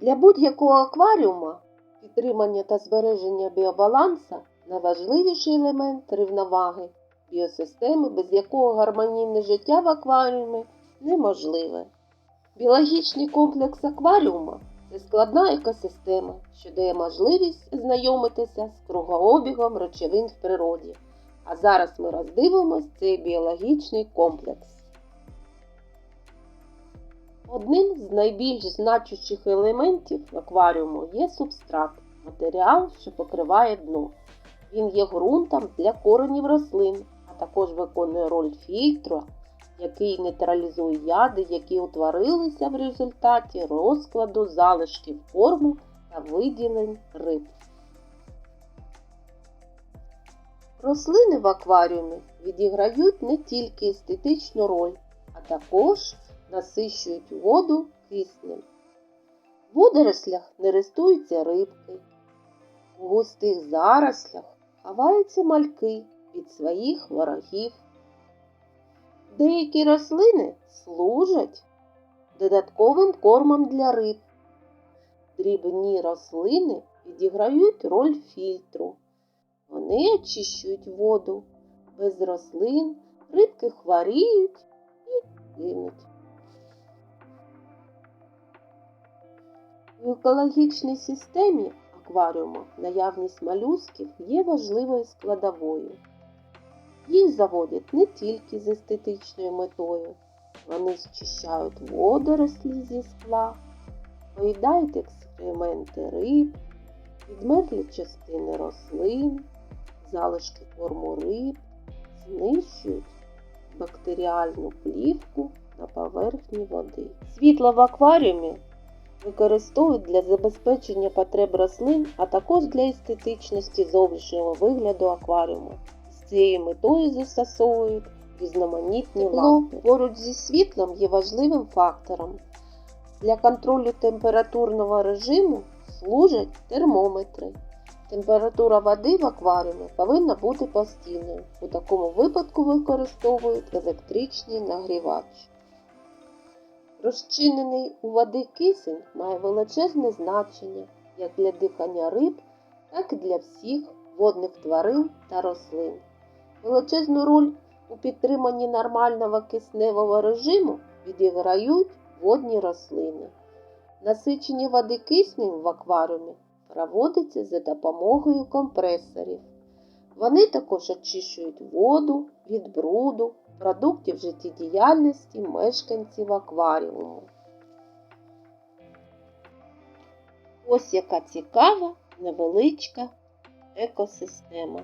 Для будь-якого акваріума підтримання та збереження біобаланса найважливіший елемент рівноваги біосистеми, без якого гармонійне життя в акваріумі неможливе. Біологічний комплекс акваріума це складна екосистема, що дає можливість знайомитися з кругообігом речовин в природі. А зараз ми роздивимось цей біологічний комплекс. Одним з найбільш значущих елементів акваріуму є субстрат матеріал, що покриває дно. Він є ґрунтом для коренів рослин, а також виконує роль фільтру, який нейтралізує яди, які утворилися в результаті розкладу залишків корму та виділень риб. Рослини в акваріумі відіграють не тільки естетичну роль, а також насищують воду киснем. В водорослях нерестуються рибки. У густих зарослях ховаються мальки від своїх ворогів. Деякі рослини служать додатковим кормом для риб. Дрібні рослини відіграють роль фільтру. Вони очищують воду. Без рослин рибки хворіють і гинуть. У екологічній системі акваріуму наявність молюсків є важливою складовою. Їх заводять не тільки з естетичною метою, вони зчищають водорослі зі скла, поїдають екскременти риб, відмерзлі частини рослин, залишки корму риб, знищують бактеріальну плівку на поверхні води. Світло в акваріумі використовують для забезпечення потреб рослин, а також для естетичності зовнішнього вигляду акваріуму. З цією метою застосовують різноманітні лампи. Поруч зі світлом є важливим фактором. Для контролю температурного режиму служать термометри. Температура води в акваріумі повинна бути постійною. У такому випадку використовують електричний нагрівач. Розчинений у води кисень має величезне значення як для дихання риб, так і для всіх водних тварин та рослин. Величезну роль у підтриманні нормального кисневого режиму відіграють водні рослини. Насичення води киснем в акваріумі проводиться за допомогою компресорів. Вони також очищують воду від бруду, продуктів життєдіяльності мешканців акваріуму. Ось яка цікава невеличка екосистема.